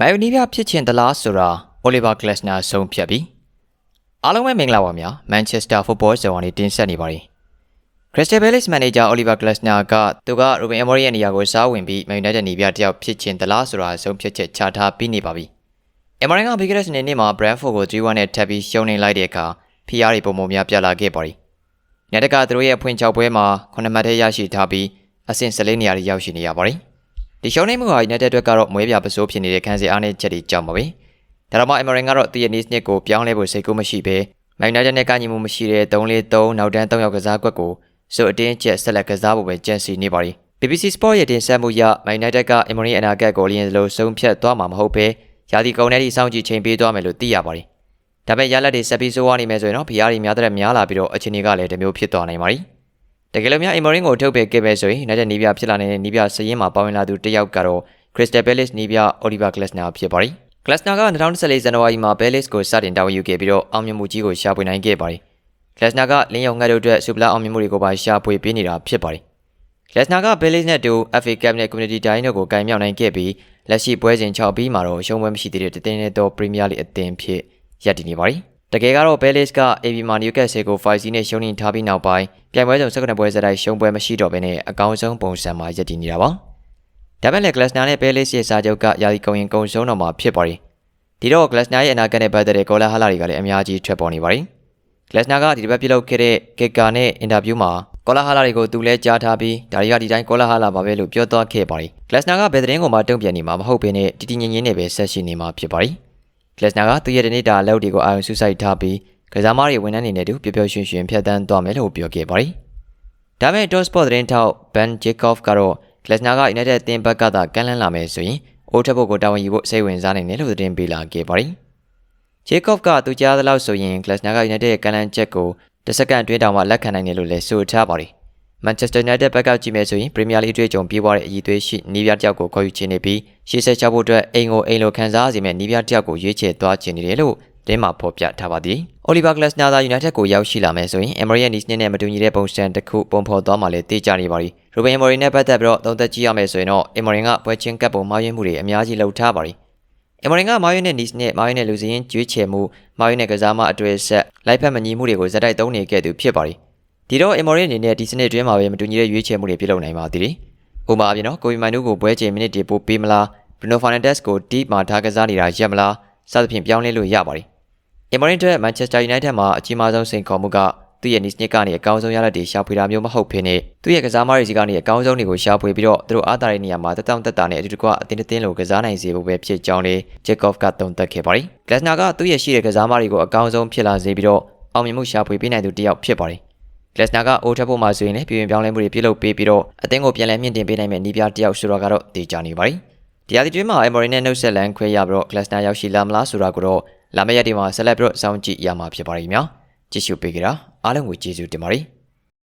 မိုင်နီးပြဖြစ်ချင်သလားဆိုတာအိုလီဗာကလက်စနာဆုံးဖြတ်ပြီးအားလုံးပဲမင်္ဂလာပါများမန်ချက်စတာဖုတ်ဘောဇုံကနေတင်ဆက်နေပါတယ်ခရစ္စတယ်ဘဲလစ်မန်နေဂျာအိုလီဗာကလက်စနာကသူကရိုဘင်အမော်ရီရဲ့နေရာကိုစားဝင်ပြီးမန်ယူနိုက်တက်နေပြတယောက်ဖြစ်ချင်သလားဆိုတာဆုံးဖြတ်ချက်ချထားပြီးနေပါပြီအမော်ရီကဘီဂရက်စ်နေနေ့မှာဘရန်ဖို့ကို3-1နဲ့ထပ်ပြီးရှုံးနေလိုက်တဲ့အခါဖီယာရီပုံပုံများပြလာခဲ့ပါတယ်ညတကသူတို့ရဲ့ဖွင့်ချောက်ပွဲမှာ9မှတ်ထဲရရှိထားပြီးအဆင့်14နေရာထိရောက်ရှိနေရပါတယ် ဒီရှုံးနေမှုဟာ United အတွက်ကတော့မွေးပြပစိုးဖြစ်နေတဲ့ခန်းစီအားနည်းချက်တွေကြောင့်ပါပဲ။ဒါတော့မှ Emery ကတော့တည့်ရနီးစနစ်ကိုပြောင်းလဲဖို့စိတ်ကူးမရှိဘဲ Man United နဲ့ကညီမှုမရှိတဲ့3-4-3နောက်တန်း3ယောက်ကစားကွက်ကိုစိုးအတင်းကျက်ဆက်လက်ကစားဖို့ပဲကြံစီနေပါ ರಿ BBC Sport ရဲ့တင်ဆက်မှုအရ Man United က Emery အနာဂတ်ကိုလျင်စလို့ဆုံးဖြတ်သွားမှာမဟုတ်ဘဲရာသီကုန်တဲ့ဒီစောင့်ကြည့်ချိန်ပေးသွားမယ်လို့သိရပါတယ်။ဒါပေမဲ့ရလက်တွေဆက်ပြီးစိုးဝါနေမယ်ဆိုရင်တော့ PR တွေများတဲ့များလာပြီးတော့အခြေအနေကလည်းတမျိုးဖြစ်သွားနိုင်ပါ ರಿ ။ တကယ်လို့များ Emery ကိုထုတ်ပယ်ခဲ့ပဲဆိုရင် United နီးပြဖြစ်လာနေတဲ့နီးပြစရင်မှာပါဝင်လာသူတစ်ယောက်ကတော့ Crystal Palace နီးပြ Oliver Glasner ဖြစ်ပါတယ်။ Glasner က2014ဇန်နဝါရီမှာ Palace ကိုစတင်တာဝန်ယူခဲ့ပြီးတော့အောင်မြင်မှုကြီးကိုရှာဖွေနိုင်ခဲ့ပါတယ်။ Glasner ကလင်းယုံငှက်တို့အတွက်စူပလာအောင်မြင်မှုတွေကိုပါရှာဖွေပေးနေတာဖြစ်ပါတယ်။ Glasner က Palace နဲ့အတူ FA Cup နဲ့ Community Shield တို့ကိုကင်မြောက်နိုင်ခဲ့ပြီးလက်ရှိပွဲစဉ်6ပြီးမှာတော့ရှုံးပွဲမရှိသေးတဲ့တသင်းနဲ့တော့ Premier League အသင်းဖြစ်ရပ်တည်နေပါတယ်။ တကယ်ကတော့ Palace က AB မှာ Newcastle ကို5-0နဲ့ရှုံးနေထားပြီးနောက်ပိုင်းပြိုင်ပွဲစုံ19ပွဲစတိုက်ရှုံးပွဲမရှိတော့ဘဲနဲ့အကောင်းဆုံးပုံစံမှာရပ်တည်နေတာပါ။ဒါပေမဲ့ Glasner နဲ့ Palace ရဲ့စာချုပ်ကယာယီကုန်ရင်ကုန်ဆုံးတော့မှာဖြစ်ပါတယ်။ဒီတော့ Glasner ရဲ့အနာဂတ်နဲ့ပတ်သက်တဲ့ကောလာဟလတွေကလည်းအများကြီးထွက်ပေါ်နေပါတယ်။ Glasner ကဒီတစ်ပတ်ပြုလုပ်ခဲ့တဲ့ Keka နဲ့အင်တာဗျူးမှာကောလာဟလတွေကိုသူလည်းကြားထားပြီးဒါတွေကဒီတိုင်းကောလာဟလပါပဲလို့ပြောသွားခဲ့ပါတယ်။ Glasner ကဘယ်သတင်းကိုမှတုံ့ပြန်နေမှာမဟုတ်ဘဲနဲ့တည်တည်ငြိမ်ငြိမ်နဲ့ပဲဆက်ရှိနေမှာဖြစ်ပါတယ်။ Glasner ကသူ့ရဲ့ဒီနေ့တာအလုပ်တွေကိုအာရုံစူးစိုက်ထားပြီးကစားမတွေဝန်ထမ်းတွေနဲ့တူပျော်ပျော်ရွှင်ရွှင်ဖြတ်သန်းသွားမယ်လို့ပြောခဲ့ပါတယ်။ဒါပေမဲ့ Top Sport သတင်းထောက် Ben Jacob ကတော့ Glasner က United အသင်းဘက်ကသာကမ်းလှမ်းလာမယ်ဆိုရင်အိုးထပ်ဖို့ကိုတာဝန်ယူဖို့စိတ်ဝင်စားနိုင်တယ်လို့သတင်းပေးလာခဲ့ပါတယ်။ Jacob ကသူကြားသလောက်ဆိုရင် Glasner က United ရဲ့ကမ်းလှမ်းချက်ကိုတစ်စက္ကန့်အတွင်းတောင်မှလက်ခံနိုင်တယ်လို့လည်းဆိုထားပါတယ်။ Manchester United ဘက်ကကြည့်မယ်ဆိုရင် Premier League အတွေ့အကြုံပြေးပွားတဲ့အည်သွေးရှိနီးပြတယောက်ကိုခေါ်ယူခြင်းနေပြီးရှေ့ဆက်ချဖို့အတွက်အိမ်ကိုအိမ်လိုခံစားစေမဲ့နီးပြတယောက်ကိုရွေးချယ်သွားခြင်းနေတယ်လို့တင်းမှာဖော်ပြထားပါသည်။ Oliver Glasner သာ United ကိုရောက်ရှိလာမယ်ဆိုရင် Emery ရဲ့နီးစနစ်နဲ့မတူညီတဲ့ပုံစံတစ်ခုပုံဖော်သွားမှလည်းသိကြနေပါပြီ။ Ruben Emery နဲ့ပတ်သက်ပြီးတော့သုံးသက်ကြည့်ရမယ်ဆိုရင်တော့ Emery ကပွဲချင်းကပ်ပုံမှားယွင်းမှုတွေအများကြီးလှုပ်ထားပါပြီ။ Emery ကမာယွန်းနဲ့နီးစနစ်မာယွန်းနဲ့လူစည်းရင်းကျွေးချယ်မှုမာယွန်းနဲ့ကစားမအတွေ့အဆက်လိုက်ဖက်မညီမှုတွေကိုဇက်တိုက်သုံးနေခဲ့သူဖြစ်ပါပြီ။ ဒီတော့ Emery အနေနဲ့ဒီစနစ်အတွင်းမှာပဲမတူညီတဲ့ရွေးချယ်မှုတွေပြုလုပ်နိုင်ပါသေးတယ်။ဥပမာအပြင်တော့ကိုဗီမိုင်နူကိုပွဲချိန်မိနစ်တွေပိုပေးမလား Bruno Fernandes ကိုတီးမှာထားကစားနေတာရက်မလားစသဖြင့်ပြောင်းလဲလို့ရပါတယ်။ Emery အတွက် Manchester United မှာအကြီးမားဆုံးစိန်ခေါ်မှုကသူ့ရဲ့နီးစနစ်ကနေအကောင်းဆုံးရလဒ်တွေရှာဖွေတာမျိုးမဟုတ်ဘဲနဲ့သူ့ရဲ့ကစားမတွေစီကနေအကောင်းဆုံးတွေကိုရှာဖွေပြီးတော့သူတို့အားသာတဲ့နေရာမှာတက်တောင့်တက်တာနဲ့အတူတကွအတင်းတင်းလိုကစားနိုင်စေဖို့ပဲဖြစ်ကြောင်းလေး Jacob ကသုံးသပ်ခဲ့ပါတယ်။ Glasner ကသူ့ရဲ့ရှိတဲ့ကစားမတွေကိုအကောင်းဆုံးဖြစ်လာစေပြီးတော့အောင်မြင်မှုရှာဖွေပေးနိုင်သူတစ်ယောက်ဖြစ်ပါတယ်။ Glasner ကအိုးထပ်ဖို့မှဆိုရင်လည်းပြည်ဝင်ပြောင်းလဲမှုတွေပြုလုပ်ပေးပြီးတော့အသင်းကိုပြန်လည်မြင့်တင်ပေးနိုင်မယ့်နီးပြတစ်ယောက်ဆိုတော့ကတော့တေချာနေပါပြီ။တရားဒီတွင်းမှာ Emery နဲ့နှုတ်ဆက်လန်းခွဲရပြီးတော့ Glasner ရောက်ရှိလာမလားဆိုတာကိုတော့လာမယ့်ရက်တွေမှာဆက်လက်ပြီးတော့စောင့်ကြည့်ရမှာဖြစ်ပါလိမ့်မယ်။ကြည့်ရှုပေးကြတာအားလုံးကိုကျေးဇူးတင်ပါတယ်။